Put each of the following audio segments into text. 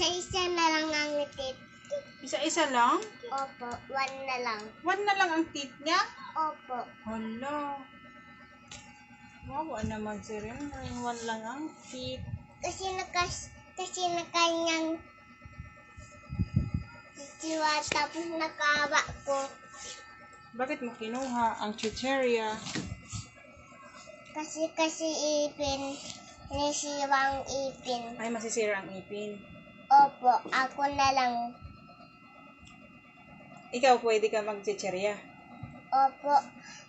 Isa-isa na lang ang tit. Isa-isa lang? Opo, one na lang. One na lang ang teeth niya? Opo. Hala. Wawa naman si Ren. One lang ang teeth. Kasi nakas, kasi na kanyang siwa tapos nakawa ko. Bakit mo kinuha ang chicheria? Kasi kasi ipin, nisiwang ipin. Ay, masisira ang ipin. Opo, ako na lang. Ikaw, pwede ka mag-chicheria. Opo.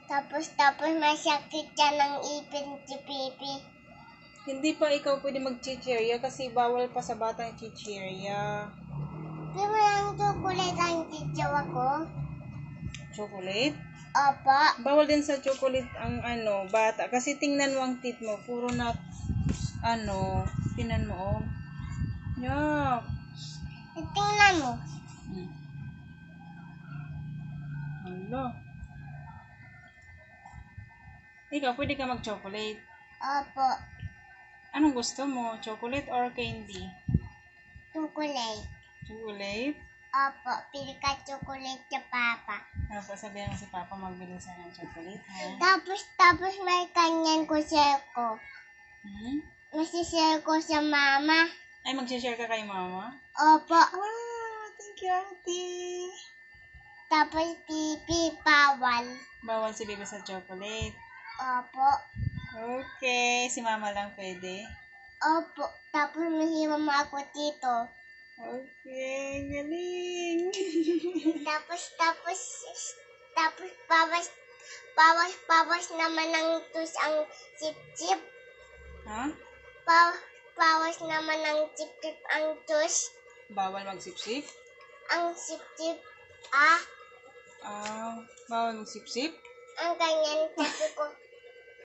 Tapos tapos masakit siya ng ipin si Pipi. Hindi pa ikaw pwede mag-chicheria kasi bawal pa sa bata ang chicheria. Di mo lang chocolate ang chichawa ko? Chocolate? Opo. Bawal din sa chocolate ang ano, bata. Kasi tingnan mo ang teeth mo. Puro na, ano, tingnan mo, oh. Yuck. Tingnan mo. Hmm. Hala. Ikaw, pwede ka mag-chocolate. Opo. Anong gusto mo? Chocolate or candy? Chocolate. Chocolate? Opo. Pili ka chocolate sa papa. Ano pa sabihan mo si Papa magbili sa ng chocolate, ha? Tapos, tapos may kanyan ko share ko. Hmm? Masishare ko sa mama. Ay, mag-share ka kay Mama? Opo. Wow! Thank you, Auntie! Tapos pipi bawal. Bawal si Bebe sa chocolate. Opo. Okay, si Mama lang pwede. Opo. Tapos may mama ako dito. Okay, galing! Tapos, tapos, tapos, bawas, bawas, bawas naman ng tus ang sip-sip. ha? Bawas, bawas naman ng sip-sip ang tus. Bawal magsipsip? Ang sip-sip, ah, Ah, bawal magsipsip? ang ganyan, sabi ko,